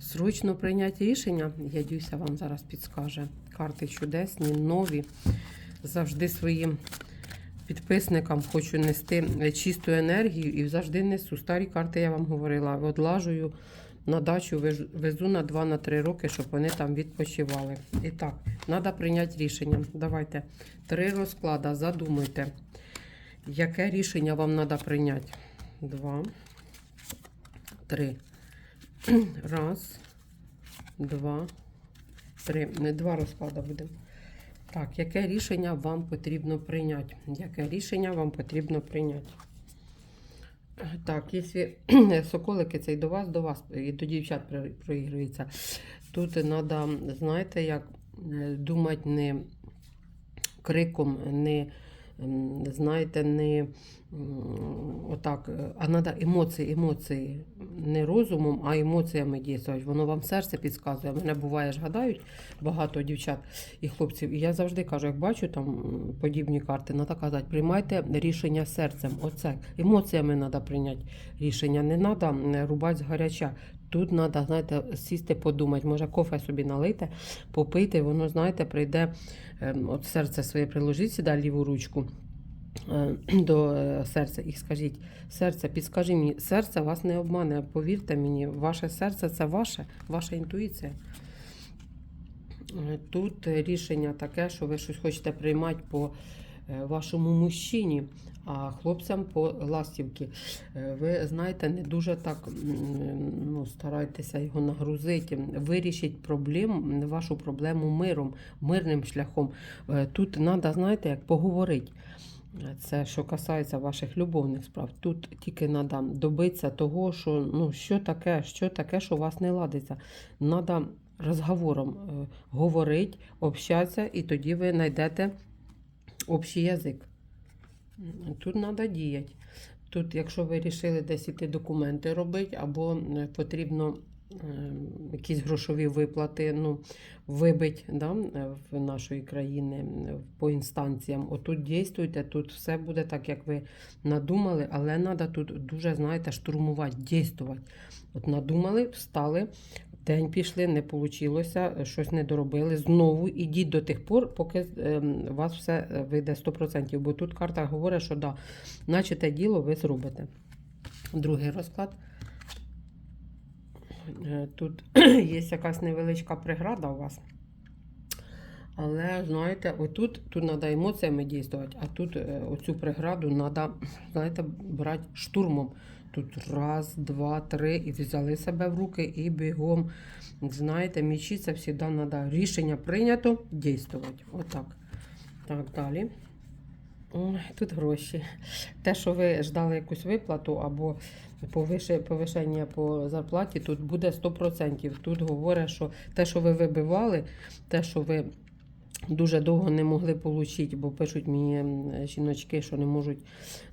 Срочно прийняти рішення, Ядюся вам зараз підскаже. Карти чудесні, нові. Завжди своїм підписникам хочу нести е, чисту енергію і завжди несу. Старі карти я вам говорила. Одлажую на дачу, везу на 2-3 роки, щоб вони там відпочивали. І так, треба прийняти рішення. Давайте три розклада, задумайте, яке рішення вам треба прийняти. Два, три. Раз, два, три. Не два розклади будемо. Так, яке рішення вам потрібно прийняти? Яке рішення вам потрібно прийняти? Так, якщо соколики це і до вас, до вас, і до дівчат проігрується. Тут треба, знаєте, як е, думати не криком, не знаєте, не отак, е, а треба емоції, емоції, не розумом, а емоціями діяти. Воно вам серце підказує. Мене буває ж гадають багато дівчат і хлопців. І я завжди кажу, як бачу там подібні карти, треба казати, приймайте рішення серцем. Оце емоціями треба прийняти рішення. Не треба рубати з гаряча. Тут треба, знаєте, сісти, подумати. Може, кофе собі налити, попити, воно, знаєте, прийде ем, от серце своє приложіть сюди ліву ручку е, до е, серця і скажіть, серце, підскажи мені, серце вас не обмане, повірте мені, ваше серце це ваше, ваша інтуїція. Е, Тут рішення таке, що ви щось хочете приймати по вашому мужчині, а хлопцям по ластівки. Е, Ви знаєте, не дуже так ну, старайтеся його нагрузити. Вирішіть проблему, вашу проблему миром, мирним шляхом. Е, Тут треба, знаєте, як поговорити. Це що касається ваших любовних справ. Тут тільки треба добитися того, що ну, що таке, що таке, що у вас не ладиться. Треба розговором е, говорити, общатися, і тоді ви знайдете общий язик. Тут треба діяти. Тут, якщо ви вирішили десь іти документи робити, або потрібно е, якісь грошові виплати ну, вибити да, в нашої країни по інстанціям. Отут дійствуйте, тут все буде так, як ви надумали, але треба тут дуже, знаєте, штурмувати, дійствувати. От надумали, встали, день пішли, не вийшло, щось не доробили. Знову ідіть до тих пор, поки е, у вас все е, вийде 100%. Бо тут карта говорить, що да, наче те діло ви зробите. Другий розклад. Е, Тут є якась невеличка преграда у вас. Але, знаєте, отут тут треба емоціями діяти, а тут е, оцю преграду треба, знаєте, брати штурмом. Тут раз, два, три, і взяли себе в руки і бігом. Знаєте, мічі це завжди треба. Рішення прийнято, дійствувати. Отак. Так, далі. Тут гроші. Те, що ви ждали якусь виплату або повишення по зарплаті, тут буде 100%. Тут говорять, що те, що ви вибивали, те, що ви дуже довго не могли отримати, бо пишуть мені жіночки, що не можуть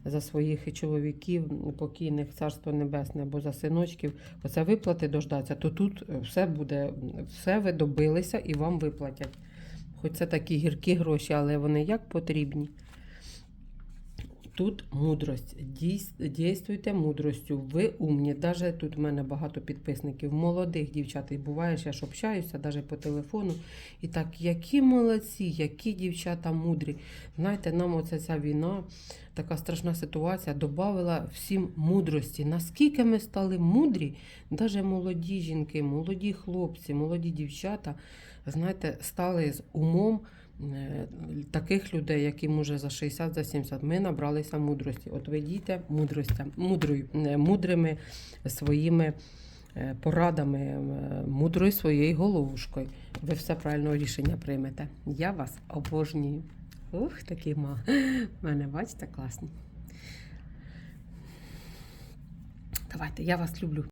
за своїх чоловіків покійних царство небесне або за синочків, оце виплати дождаться, то тут все буде, все ви добилися і вам виплатять. Хоч це такі гіркі гроші, але вони як потрібні. Тут мудрость. Дійствуйте мудростю. Ви умні. Даже тут в мене багато підписників, молодих дівчат. І буває, я ж общаюся, навіть по телефону. І так, які молодці, які дівчата мудрі. Знаєте, нам оця ця війна, така страшна ситуація, додала всім мудрості. Наскільки ми стали мудрі, навіть молоді жінки, молоді хлопці, молоді дівчата, знаєте, стали з умом. Е, таких людей, яким уже за 60 за 70, ми набралися мудрості. От ви дійте мудрою, е, мудрими своїми е, порадами, мудрою своєю головушкою. Ви все правильного рішення приймете. Я вас обожнюю. Ух, такі ма. Мене, бачите, класні. Давайте, я вас люблю.